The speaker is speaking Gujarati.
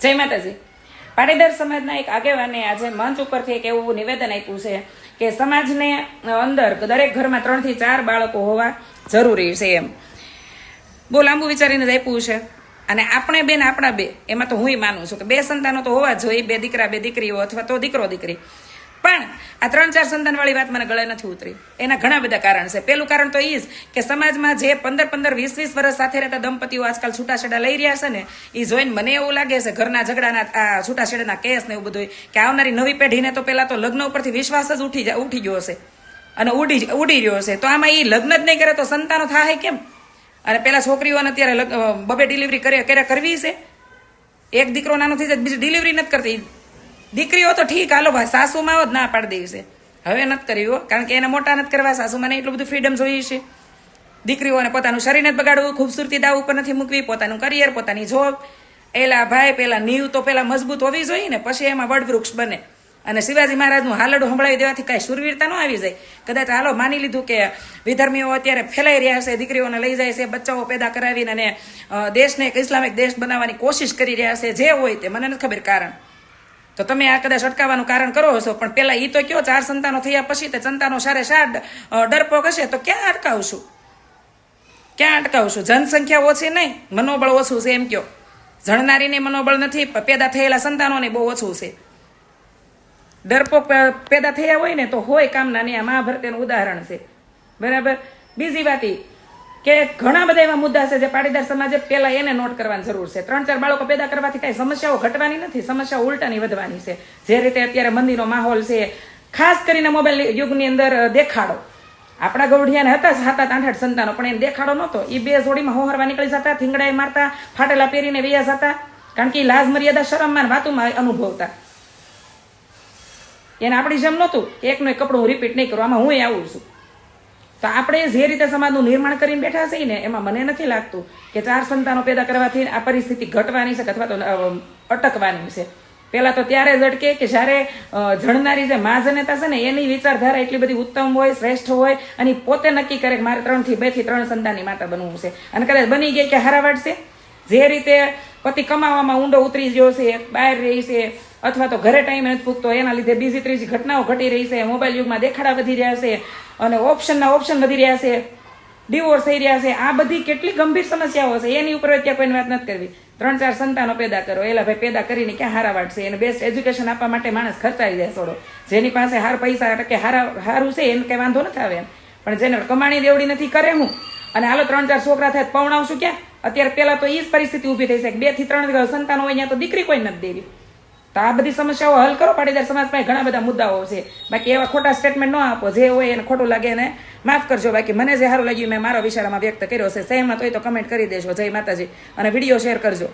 જય માતાજી. પાટીદાર સમાજના એક આગેવાને આજે મંચ ઉપરથી એક એવું નિવેદન આપ્યું છે કે સમાજને અંદર દરેક ઘરમાં ત્રણથી ચાર બાળકો હોવા જરૂરી છે એમ. બહુ લાંબુ વિચારીને જ આપ્યું છે. અને આપણે બેન, આપણા બે, એમાં તો હું માનું છું કે બે સંતાનો તો હોવા જોઈએ, બે દીકરા, બે દીકરીઓ અથવા તો દીકરો દીકરી પણ આ ત્રણ ચાર સંતાનવાળી વાત મને ગળે નથી ઉતરી. એના ઘણા બધા કારણ છે. પેલું કારણ તો એ જ કે સમાજમાં જે પંદર પંદર વીસ વીસ વર્ષ સાથે રહેતા દંપતીઓ આજકાલ છૂટાછેડા લઈ રહ્યા છે ને એ જોઈને મને એવું લાગે છે ઘરના ઝઘડાના, આ છૂટાછેડાના કેસ ને એવું બધું કે આવનારી નવી પેઢીને તો પહેલાં તો લગ્ન ઉપરથી વિશ્વાસ જ ઉઠી ઉઠી ગયો હશે. અને ઉડી ઉડી રહ્યો છે તો આમાં એ લગ્ન જ નહીં કરે તો સંતાનો થાય કેમ? અને પેલા છોકરીઓને અત્યારે બબે ડિલિવરી કરે કર્યા કરવી છે? એક દીકરો નાનો થઈ બીજી ડિલિવરી નથી કરતી. દીકરીઓ તો ઠીક, હાલો, ભાઈ, સાસુમાં જ ના પાડી દેવી છે. હવે નથી કરવી હો, કારણ કે એને મોટા નથી કરવા, સાસુમાં એટલું બધું ફ્રીડમ જોઈએ છે. દીકરીઓને પોતાનું શરીર નથી બગાડવું, ખૂબસૂરતી દાવ ઉપર નથી મૂકવી, પોતાનું કરિયર પોતાની જોબ એલા ભાઈ, પેલા નીવ તો પેલા મજબૂત હોવી જોઈએ ને, પછી એમાં વડવૃક્ષ બને. અને શિવાજી મહારાજનું હાલડું સંભળાવી દેવાથી કાંઈ સુરવીરતા ન આવી જાય. કદાચ હાલો, માની લીધું કે વિધર્મીઓ અત્યારે ફેલાઈ રહ્યા છે, દીકરીઓને લઈ જાય છે, બચ્ચાઓ પેદા કરાવીને અને દેશને એક ઇસ્લામિક દેશ બનાવવાની કોશિશ કરી રહ્યા છે, જે હોય તે, મને નથી ખબર કારણ. તો તમે આ કદાચ અટકાવવાનું કારણ કરો હશો, પણ પેલા ઈ તો કયો ચાર સંતાનો થયા પછી તે સંતાનો સારે સાર ડરપોક હશે તો ક્યાં અટકાવશું? ક્યાં અટકાવશું? જનસંખ્યા ઓછી નહીં, મનોબળ ઓછું છે એમ કયો. જણનારીને મનોબળ નથી પેદા થયેલા સંતાનોને બહુ ઓછું છે. ડરપોક પેદા થયા હોય ને તો હોય કામના ને આ મહાભારતનું ઉદાહરણ છે. બરાબર? બીજી વાત ઈ કે ઘણા બધા એવા મુદ્દા છે જે પાટીદાર સમાજે પેલા એને નોટ કરવાની જરૂર છે. ત્રણ ચાર બાળકો પેદા કરવાથી કઈ સમસ્યાઓ ઘટવાની નથી સમસ્યાઓ ઉલટાની વધવાની છે. જે રીતે અત્યારે મંદિરનો માહોલ છે, ખાસ કરીને મોબાઈલ યુગની અંદર દેખાડો. આપણા ગૌઢિયાને હતા સાત આઠ આઠ સંતાનો, પણ એને દેખાડો નહોતો. એ બે જોડીમાં હોહરવા નીકળી જતા, થીંગડાએ મારતા, ફાટેલા પહેરીને વૈયા જતા, કારણ કે એ લાજ મર્યાદા શરમમાં વાતોમાં અનુભવતા. એને આપણી જેમ નહોતું. એકનું એક કપડું હું રિપીટ નહીં કરું, આમાં હું આવું છું. તો આપણે જે રીતે સમાજનું નિર્માણ કરીને બેઠા છીએ ને, એમાં મને નથી લાગતું કે ચાર સંતાનો પેદા કરવાથી આ પરિસ્થિતિ ઘટવાની છે અથવા તો અટકવાની છે. પેલા તો ત્યારે જ અટકે કે જ્યારે જણનારી જે મા જનેતા છે ને, એની વિચારધારા એટલી બધી ઉત્તમ હોય, શ્રેષ્ઠ હોય, અને પોતે નક્કી કરે કે મારે ત્રણથી બેથી ત્રણ સંતાનની માતા બનવું છે. અને કદાચ બની ગઈ કે હારાવાડશે જે રીતે પતિ કમાવામાં ઊંડો ઉતરી ગયો છે, બહાર રહી છે, અથવા તો ઘરે ટાઈમ નથી પૂગતો, એના લીધે બીજી ત્રીજી ઘટનાઓ ઘટી રહી છે મોબાઈલ યુગમાં દેખાડા વધી રહ્યા છે, અને ઓપ્શનના ઓપ્શન વધી રહ્યા છે ડિવોર્સ થઈ રહ્યા છે, આ બધી કેટલી ગંભીર સમસ્યાઓ છે, એની ઉપર અત્યારે કોઈને વાત નથી કરવી. ત્રણ ચાર સંતાનો પેદા કરો, એલા ભાઈ પેદા કરીને ક્યાં હારા વાટશે એને બેસ્ટ એજ્યુકેશન આપવા માટે માણસ ખર્ચાઈ જાય થોડો. જેની પાસે હાર પૈસા ટકે હારા, હારું છે, એને કઈ વાંધો નથી આવે એમ. પણ જેને કમાણી દેવડી નથી, કરે હું? અને હાલો ત્રણ ચાર છોકરા થાય પવણાવશું ક્યાં? અત્યારે પેલા તો એ જ પરિસ્થિતિ ઊભી થઈ છે કે બેથી ત્રણ સંતાન હોય ત્યાં તો દીકરી કોઈ નથી દેવી. તો આ બધી સમસ્યાઓ હલ કરો પાટીદાર સમાજ પાસે, ઘણા બધા મુદ્દાઓ છે. બાકી એવા ખોટા સ્ટેટમેન્ટ ન આપો, જે હોય એને ખોટું લાગે એને માફ કરજો. બાકી મને જે સારું લાગ્યું મેં મારો વિચારમાં વ્યક્ત કર્યો છે. સહેમત હોય તો કમેન્ટ કરી દેજો. જય માતાજી. અને વીડિયો શેર કરજો.